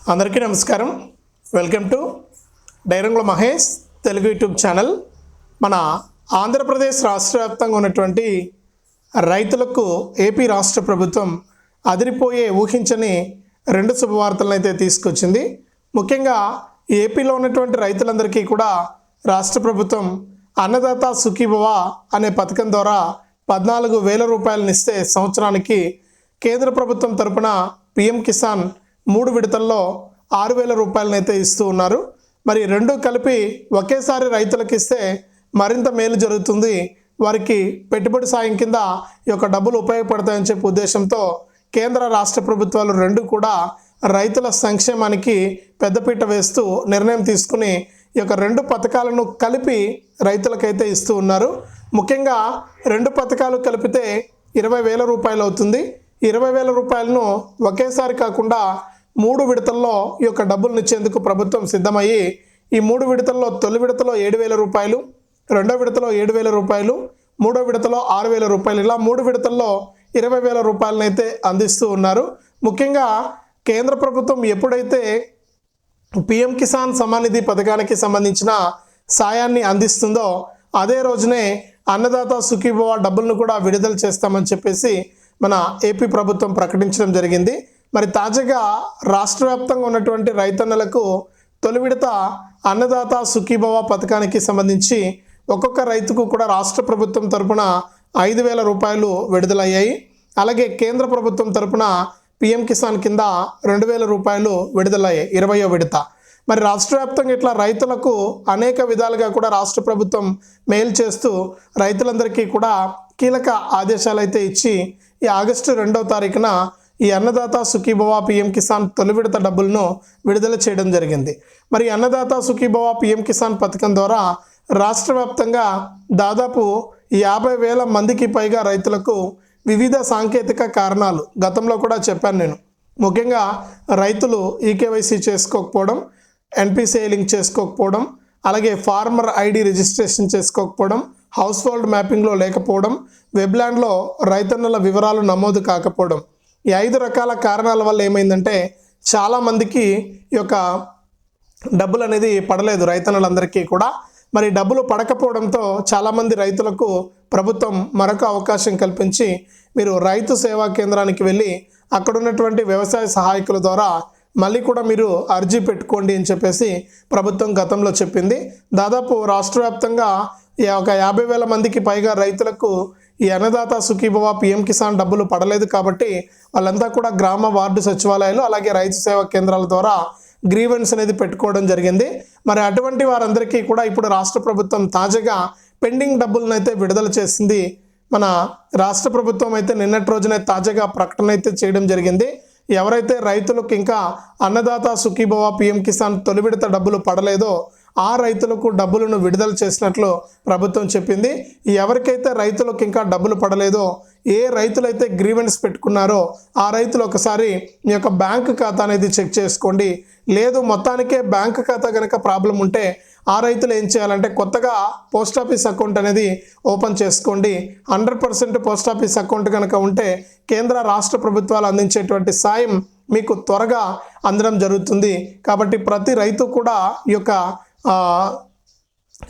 అందరికీ నమస్కారం. Welcome to Dairangula Mahesh Telugu YouTube channel. మన ఆంధ్రప్రదేశ్ రాష్ట్ర వ్యాప్తంగా ఉన్నటువంటి రైతులకు ఏపీ రాష్ట్ర ప్రభుత్వం అదిరిపోయే ఊహించని రెండు శుభవార్తలను అయితే తీసుకొచ్చింది. ముఖ్యంగా ఏపీలో ఉన్నటువంటి రైతులందరికీ కూడా రాష్ట్ర ప్రభుత్వం అన్నదాత సుఖీభవ అనే పథకం ద్వారా పద్నాలుగు వేల రూపాయలను ఇస్తే సంవత్సరానికి కేంద్ర ప్రభుత్వం తరపున పిఎం కిసాన్ మూడు విడతల్లో ఆరు వేల రూపాయలనైతే ఇస్తూ ఉన్నారు. మరి రెండు కలిపి ఒకేసారి రైతులకు ఇస్తే మరింత మేలు జరుగుతుంది. వారికి పెట్టుబడి సాయం కింద ఈ యొక్క డబ్బులు ఉపయోగపడతాయని చెప్పే ఉద్దేశంతో కేంద్ర రాష్ట్ర ప్రభుత్వాలు రెండు కూడా రైతుల సంక్షేమానికి పెద్దపీట వేస్తూ నిర్ణయం తీసుకుని ఈ యొక్క రెండు పథకాలను కలిపి రైతులకైతే ఇస్తూ ఉన్నారు. ముఖ్యంగా రెండు పథకాలు కలిపితే ఇరవై వేల రూపాయలు అవుతుంది ఇరవై వేల రూపాయలను ఒకేసారి కాకుండా మూడు విడతల్లో ఈ యొక్క డబ్బులను ఇచ్చేందుకు ప్రభుత్వం సిద్ధమయ్యి ఈ మూడు విడతల్లో తొలి విడతలో ఏడు వేల రూపాయలు రెండో విడతలో ఏడు వేల రూపాయలు మూడో విడతలో ఆరు వేల రూపాయలు ఇలా మూడు విడతల్లో ఇరవై వేల రూపాయలనైతే అందిస్తూ ఉన్నారు. ముఖ్యంగా కేంద్ర ప్రభుత్వం ఎప్పుడైతే పిఎం కిసాన్ సమాన్ నిధి పథకానికి సంబంధించిన సాయాన్ని అందిస్తుందో అదే రోజునే అన్నదాత సుఖీభవ డబ్బులను కూడా విడుదల చేస్తామని చెప్పేసి మన ఏపీ ప్రభుత్వం ప్రకటించడం జరిగింది. మరి తాజాగా రాష్ట్ర వ్యాప్తంగా ఉన్నటువంటి రైతన్నలకు తొలి విడత అన్నదాత సుఖీభవ పథకానికి సంబంధించి ఒక్కొక్క రైతుకు కూడా రాష్ట్ర ప్రభుత్వం తరపున ఐదు వేల రూపాయలు విడుదలయ్యాయి. అలాగే కేంద్ర ప్రభుత్వం తరపున పిఎం కిసాన్ కింద రెండు వేల రూపాయలు విడుదలయ్యాయి ఇరవయో విడత. మరి రాష్ట్ర వ్యాప్తంగా ఇట్లా రైతులకు అనేక విధాలుగా కూడా రాష్ట్ర ప్రభుత్వం మేలు చేస్తూ రైతులందరికీ కూడా కీలక ఆదేశాలు అయితే ఇచ్చి ఈ ఆగస్టు రెండవ తారీఖున ఈ అన్నదాత సుఖీభవ పిఎం కిసాన్ తొలి విడత డబ్బులను విడుదల చేయడం జరిగింది. మరి అన్నదాత సుఖీభవ పిఎం కిసాన్ పథకం ద్వారా రాష్ట్ర వ్యాప్తంగా దాదాపు యాభై వేల మందికి పైగా రైతులకు వివిధ సాంకేతిక కారణాలు గతంలో కూడా చెప్పాను నేను. ముఖ్యంగా రైతులు ఈకేవైసీ చేసుకోకపోవడం ఎన్పిసిఐ లింక్ చేసుకోకపోవడం అలాగే ఫార్మర్ ఐడి రిజిస్ట్రేషన్ చేసుకోకపోవడం హౌస్ హోల్డ్ మ్యాపింగ్లో లేకపోవడం వెబ్లాండ్లో రైతన్నుల వివరాలు నమోదు కాకపోవడం. ఈ ఐదు రకాల కారణాల వల్ల ఏమైందంటే చాలామందికి ఈ యొక్క డబ్బులు అనేది పడలేదు రైతన్నులందరికీ కూడా. మరి డబ్బులు పడకపోవడంతో చాలామంది రైతులకు ప్రభుత్వం మరొక అవకాశం కల్పించి మీరు రైతు సేవా కేంద్రానికి వెళ్ళి అక్కడ ఉన్నటువంటి వ్యవసాయ సహాయకుల ద్వారా మళ్ళీ కూడా మీరు అర్జీ పెట్టుకోండి అని చెప్పేసి ప్రభుత్వం గతంలో చెప్పింది. దాదాపు రాష్ట్ర వ్యాప్తంగా ఒక యాభై వేల మందికి పైగా రైతులకు ఈ అన్నదాత సుఖీభవ పిఎం కిసాన్ డబ్బులు పడలేదు కాబట్టి వాళ్ళంతా కూడా గ్రామ వార్డు సచివాలయాలు అలాగే రైతు సేవా కేంద్రాల ద్వారా గ్రీవెన్స్ అనేది పెట్టుకోవడం జరిగింది. మరి అటువంటి వారందరికీ కూడా ఇప్పుడు రాష్ట్ర ప్రభుత్వం తాజాగా పెండింగ్ డబ్బులను అయితే విడుదల చేసింది. మన రాష్ట్ర ప్రభుత్వం అయితే నిన్నటి రోజునే తాజాగా ప్రకటన అయితే చేయడం జరిగింది. ఎవరైతే రైతులకు ఇంకా అన్నదాత సుఖీభవ పిఎం కిసాన్ తొలి విడత డబ్బులు పడలేదో ఆ రైతులకు డబ్బులను విడుదల చేసినట్లు ప్రభుత్వం చెప్పింది. ఎవరికైతే రైతులకు ఇంకా డబ్బులు పడలేదో ఏ రైతులైతే గ్రీవెన్స్ పెట్టుకున్నారో ఆ రైతులు ఒకసారి మీ యొక్క బ్యాంక్ ఖాతా అనేది చెక్ చేసుకోండి. లేదు మొత్తానికే బ్యాంక్ ఖాతా కనుక ప్రాబ్లం ఉంటే ఆ రైతులు ఏం చేయాలంటే కొత్తగా పోస్ట్ ఆఫీస్ అకౌంట్ అనేది ఓపెన్ చేసుకోండి. Hundred percent post office account కనుక ఉంటే కేంద్ర రాష్ట్ర ప్రభుత్వాలు అందించేటువంటి సాయం మీకు త్వరగా అందడం జరుగుతుంది. కాబట్టి ప్రతి రైతు కూడా ఈ యొక్క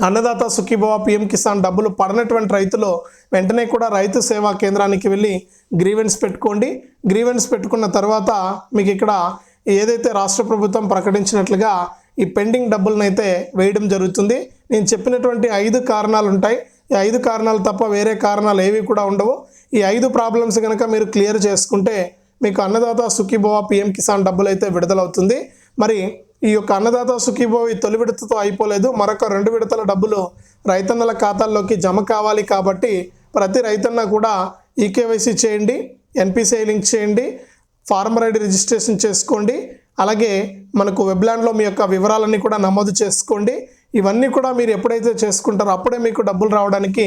అన్నదాత సుఖీభవ పిఎం కిసాన్ డబ్బులు పడనటువంటి రైతులు వెంటనే కూడా రైతు సేవా కేంద్రానికి వెళ్ళి గ్రీవెన్స్ పెట్టుకోండి. గ్రీవెన్స్ పెట్టుకున్న తర్వాత మీకు ఇక్కడ ఏదైతే రాష్ట్ర ప్రభుత్వం ప్రకటించినట్లుగా ఈ పెండింగ్ డబ్బులను అయితే వేయడం జరుగుతుంది. నేను చెప్పినటువంటి ఐదు కారణాలు ఉంటాయి. ఈ ఐదు కారణాలు తప్ప వేరే కారణాలు ఏవి కూడా ఉండవు. ఈ ఐదు ప్రాబ్లమ్స్ కనుక మీరు క్లియర్ చేసుకుంటే మీకు అన్నదాత సుఖీభవ పిఎం కిసాన్ డబ్బులు అయితే విడుదలవుతుంది. మరి ఈ యొక్క అన్నదాత సుఖీభావి తొలి విడతతో అయిపోలేదు. మరొక రెండు విడతల డబ్బులు రైతన్నల ఖాతాల్లోకి జమ కావాలి కాబట్టి ప్రతి రైతన్న కూడా ఈకేవైసీ చేయండి ఎన్పిసిఐ లింక్ చేయండి ఫార్మర్ ఐడి రిజిస్ట్రేషన్ చేసుకోండి అలాగే మనకు వెబ్లాండ్లో మీ యొక్క వివరాలన్నీ కూడా నమోదు చేసుకోండి. ఇవన్నీ కూడా మీరు ఎప్పుడైతే చేసుకుంటారో అప్పుడే మీకు డబ్బులు రావడానికి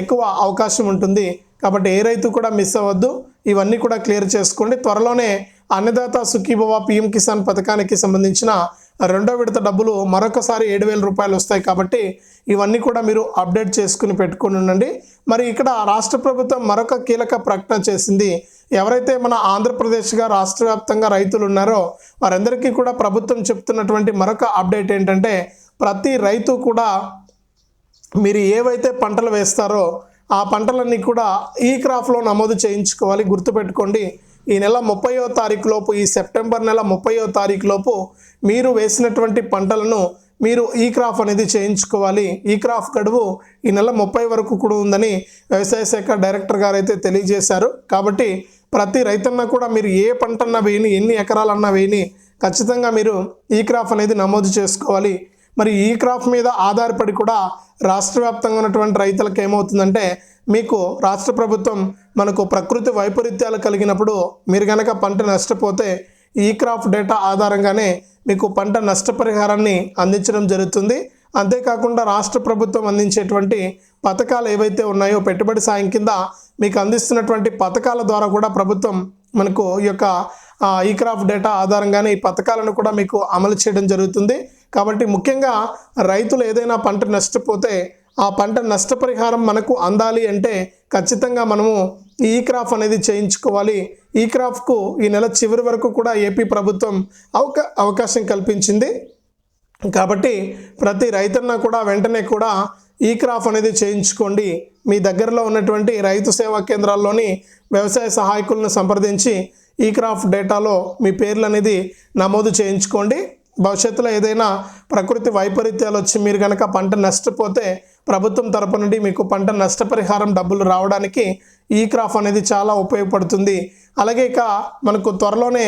ఎక్కువ అవకాశం ఉంటుంది. కాబట్టి ఏ రైతు కూడా మిస్ అవ్వద్దు. ఇవన్నీ కూడా క్లియర్ చేసుకోండి. త్వరలోనే అన్నదాత సుఖీభవ పిఎం కిసాన్ పథకానికి సంబంధించిన రెండో విడత డబ్బులు మరొకసారి ఏడు వేల రూపాయలు వస్తాయి కాబట్టి ఇవన్నీ కూడా మీరు అప్డేట్ చేసుకుని పెట్టుకుని ఉండండి. మరి ఇక్కడ రాష్ట్ర ప్రభుత్వం మరొక కీలక ప్రకటన చేసింది. ఎవరైతే మన ఆంధ్రప్రదేశ్గా రాష్ట్ర వ్యాప్తంగా రైతులు ఉన్నారో వారందరికీ కూడా ప్రభుత్వం చెప్తున్నటువంటి మరొక అప్డేట్ ఏంటంటే ప్రతి రైతు కూడా మీరు ఏవైతే పంటలు వేస్తారో ఆ పంటలన్నీ కూడా ఈ క్రాఫ్లో నమోదు చేయించుకోవాలి. గుర్తుపెట్టుకోండి ఈ నెల ముప్పయో తారీఖు లోపు ఈ సెప్టెంబర్ నెల ముప్పయో తారీఖు లోపు మీరు వేసినటువంటి పంటలను మీరు ఈ క్రాఫ్ అనేది చేయించుకోవాలి. ఈ క్రాఫ్ గడువు ఈ నెల ముప్పై వరకు కూడా ఉందని వ్యవసాయ శాఖ డైరెక్టర్ గారు అయితే తెలియజేశారు. కాబట్టి ప్రతి రైతన్న కూడా మీరు ఏ పంటన్నా వేయని ఎన్ని ఎకరాలన్నా వేయని ఖచ్చితంగా మీరు ఈ క్రాఫ్ అనేది నమోదు చేసుకోవాలి. మరి ఈ క్రాప్ మీద ఆధారపడి కూడా రాష్ట్ర వ్యాప్తంగా ఉన్నటువంటి రైతులకు ఏమవుతుందంటే మీకు రాష్ట్ర ప్రభుత్వం మనకు ప్రకృతి వైపరీత్యాలు కలిగినప్పుడు మీరు కనుక పంట నష్టపోతే ఈ క్రాప్ డేటా ఆధారంగానే మీకు పంట నష్టపరిహారాన్ని అందించడం జరుగుతుంది. అంతేకాకుండా రాష్ట్ర ప్రభుత్వం అందించేటువంటి పథకాలు ఏవైతే ఉన్నాయో పెట్టుబడి సాయం కింద మీకు అందిస్తున్నటువంటి పథకాల ద్వారా కూడా ప్రభుత్వం మనకు ఈ యొక్క ఈ క్రాప్ డేటా ఆధారంగానే ఈ పథకాలను కూడా మీకు అమలు చేయడం జరుగుతుంది. కాబట్టి ముఖ్యంగా రైతులు ఏదైనా పంట నష్టపోతే ఆ పంట నష్టపరిహారం మనకు అందాలి అంటే ఖచ్చితంగా మనము ఈ క్రాఫ్ అనేది చేయించుకోవాలి. ఈ క్రాఫ్కు ఈ నెల చివరి వరకు కూడా ఏపీ ప్రభుత్వం అవకా అవకాశం కల్పించింది. కాబట్టి ప్రతి రైతున్న కూడా వెంటనే కూడా ఈ క్రాఫ్ అనేది చేయించుకోండి. మీ దగ్గరలో ఉన్నటువంటి రైతు సేవా కేంద్రాల్లోని వ్యవసాయ సహాయకులను సంప్రదించి ఈ క్రాఫ్ట్ డేటాలో మీ పేర్లు అనేది నమోదు చేయించుకోండి. భవిష్యత్తులో ఏదైనా ప్రకృతి వైపరీత్యాలు వచ్చి మీరు కనుక పంట నష్టపోతే ప్రభుత్వం తరపు నుండి మీకు పంట నష్టపరిహారం డబ్బులు రావడానికి ఈ క్రాఫ్ అనేది చాలా ఉపయోగపడుతుంది. అలాగే ఇక మనకు త్వరలోనే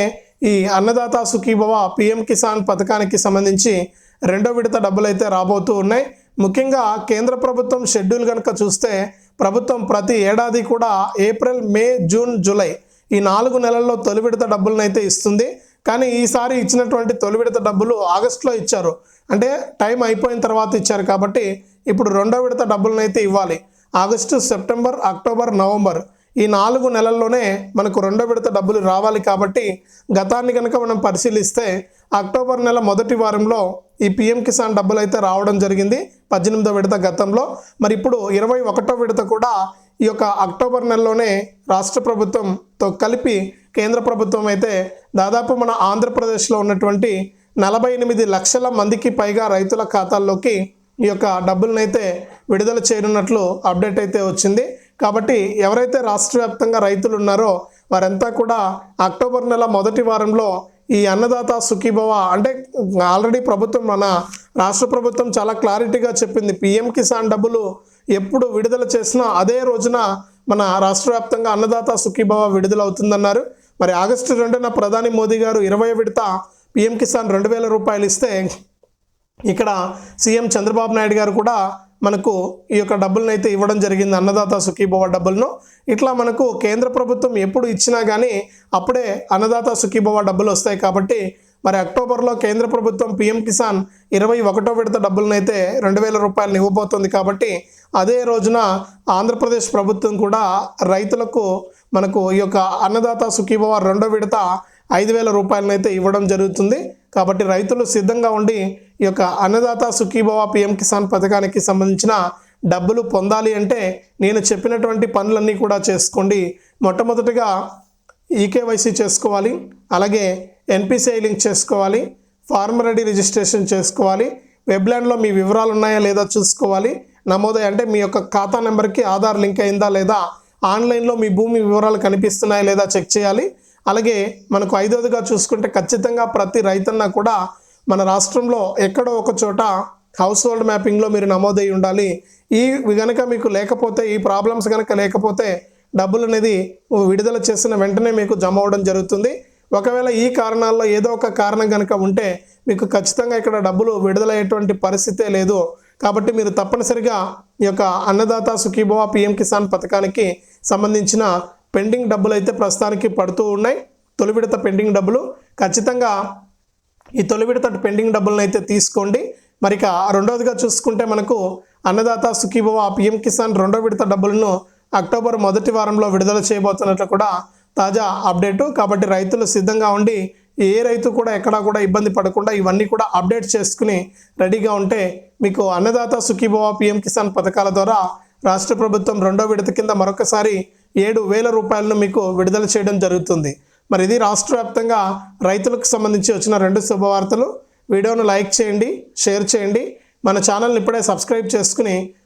ఈ అన్నదాత సుఖీభవ పిఎం కిసాన్ పథకానికి సంబంధించి రెండో విడత డబ్బులు అయితే రాబోతూ ఉన్నాయి. ముఖ్యంగా కేంద్ర ప్రభుత్వం షెడ్యూల్ కనుక చూస్తే ప్రభుత్వం ప్రతి ఏడాది కూడా ఏప్రిల్ మే జూన్ జూలై ఈ నాలుగు నెలల్లో తొలి విడత డబ్బులను అయితే ఇస్తుంది. కానీ ఈసారి ఇచ్చినటువంటి తొలి విడత డబ్బులు ఆగస్టులో ఇచ్చారు. అంటే టైం అయిపోయిన తర్వాత ఇచ్చారు కాబట్టి ఇప్పుడు రెండో విడత డబ్బులను అయితే ఇవ్వాలి. ఆగస్టు సెప్టెంబర్ అక్టోబర్ నవంబర్ ఈ నాలుగు నెలల్లోనే మనకు రెండో విడత డబ్బులు రావాలి కాబట్టి గతాన్ని కనుక మనం పరిశీలిస్తే అక్టోబర్ నెల మొదటి వారంలో ఈ పిఎం కిసాన్ డబ్బులు అయితే రావడం జరిగింది. పద్దెనిమిదో విడత గతంలో. మరి ఇప్పుడు ఇరవై ఒకటో విడత కూడా ఈ యొక్క అక్టోబర్ నెలలోనే రాష్ట్ర ప్రభుత్వంతో కలిపి కేంద్ర ప్రభుత్వం అయితే దాదాపు మన ఆంధ్రప్రదేశ్లో ఉన్నటువంటి నలభై ఎనిమిది లక్షల మందికి పైగా రైతుల ఖాతాల్లోకి ఈ యొక్క డబ్బులనైతే అయితే విడుదల చేయనున్నట్లు అప్డేట్ అయితే వచ్చింది. కాబట్టి ఎవరైతే రాష్ట్ర వ్యాప్తంగా రైతులు ఉన్నారో వారంతా కూడా అక్టోబర్ నెల మొదటి వారంలో ఈ అన్నదాత సుఖీభవ అంటే ఆల్రెడీ ప్రభుత్వం మన రాష్ట్ర ప్రభుత్వం చాలా క్లారిటీగా చెప్పింది. పిఎం కిసాన్ డబ్బులు ఎప్పుడు విడుదల చేసినా అదే రోజున మన రాష్ట్ర వ్యాప్తంగా అన్నదాత సుఖీభావ విడుదల అవుతుందన్నారు మరి ఆగస్టు రెండున ప్రధాని మోదీ గారు ఇరవై విడత పిఎం కిసాన్ రెండు వేల రూపాయలు ఇస్తే ఇక్కడ సీఎం చంద్రబాబు నాయుడు గారు కూడా మనకు ఈ యొక్క డబ్బులను అయితే ఇవ్వడం జరిగింది అన్నదాత సుఖీభవ డబ్బులను. ఇట్లా మనకు కేంద్ర ప్రభుత్వం ఎప్పుడు ఇచ్చినా కానీ అప్పుడే అన్నదాత సుఖీభవ డబ్బులు వస్తాయి కాబట్టి మరి అక్టోబర్లో కేంద్ర ప్రభుత్వం పిఎం కిసాన్ ఇరవై ఒకటో విడత డబ్బులనైతే రెండు వేల రూపాయలను ఇవ్వబోతుంది కాబట్టి అదే రోజున ఆంధ్రప్రదేశ్ ప్రభుత్వం కూడా రైతులకు మనకు ఈ యొక్క అన్నదాత సుఖీభవ రెండో విడత ఐదు వేల రూపాయలనైతే ఇవ్వడం జరుగుతుంది. కాబట్టి రైతులు సిద్ధంగా ఉండి ఈ యొక్క అన్నదాత సుఖీభవ పిఎం కిసాన్ పథకానికి సంబంధించిన డబ్బులు పొందాలి అంటే నేను చెప్పినటువంటి పనులన్నీ కూడా చేసుకోండి. మొట్టమొదటిగా ఈకేవైసీ చేసుకోవాలి. అలాగే ఎన్పిసిఐ లింక్ చేసుకోవాలి. ఫార్మర్ ఐడి రిజిస్ట్రేషన్ చేసుకోవాలి. వెబ్లాండ్లో మీ వివరాలు ఉన్నాయా లేదా చూసుకోవాలి. నమోదై అంటే మీ యొక్క ఖాతా నెంబర్కి ఆధార్ లింక్ అయిందా లేదా ఆన్లైన్లో మీ భూమి వివరాలు కనిపిస్తున్నాయా లేదా చెక్ చేయాలి. అలాగే మనకు ఐదవదిగా చూసుకుంటే ఖచ్చితంగా ప్రతి రైతన్న కూడా మన రాష్ట్రంలో ఎక్కడో ఒక చోట హౌస్ హోల్డ్ మ్యాపింగ్లో మీరు నమోదై ఉండాలి. ఈ కనుక మీకు లేకపోతే ఈ ప్రాబ్లమ్స్ కనుక లేకపోతే డబ్బులు అనేది విడుదల చేసిన వెంటనే మీకు జమ అవ్వడం జరుగుతుంది. ఒకవేళ ఈ కారణాల్లో ఏదో ఒక కారణం కనుక ఉంటే మీకు ఖచ్చితంగా ఇక్కడ డబ్బులు విడుదలయ్యేటువంటి పరిస్థితే లేదు. కాబట్టి మీరు తప్పనిసరిగా ఈ యొక్క అన్నదాత సుఖీభవ పిఎం కిసాన్ పథకానికి సంబంధించిన పెండింగ్ డబ్బులు అయితే ప్రస్తుతానికి పడుతూ ఉన్నాయి. తొలి విడత పెండింగ్ డబ్బులు. ఖచ్చితంగా ఈ తొలి విడత పెండింగ్ డబ్బులను అయితే తీసుకోండి. మరి ఇక రెండవదిగా చూసుకుంటే మనకు అన్నదాత సుఖీభవ పిఎం కిసాన్ రెండో విడత డబ్బులను అక్టోబర్ మొదటి వారంలో విడుదల చేయబోతున్నట్లు కూడా తాజా అప్డేటు. కాబట్టి రైతులు సిద్ధంగా ఉండి ఏ రైతు కూడా ఎక్కడా కూడా ఇబ్బంది పడకుండా ఇవన్నీ కూడా అప్డేట్ చేసుకుని రెడీగా ఉంటే మీకు అన్నదాత సుఖీభవ పిఎం కిసాన్ పథకాల ద్వారా రాష్ట్ర ప్రభుత్వం రెండో విడత కింద మరొకసారి ఏడు వేల రూపాయలను మీకు విడుదల చేయడం జరుగుతుంది. మరి ఇది రాష్ట్ర వ్యాప్తంగా రైతులకు సంబంధించి వచ్చిన రెండు శుభవార్తలు. వీడియోను లైక్ చేయండి షేర్ చేయండి. మన ఛానల్ని ఇప్పుడే సబ్స్క్రైబ్ చేసుకుని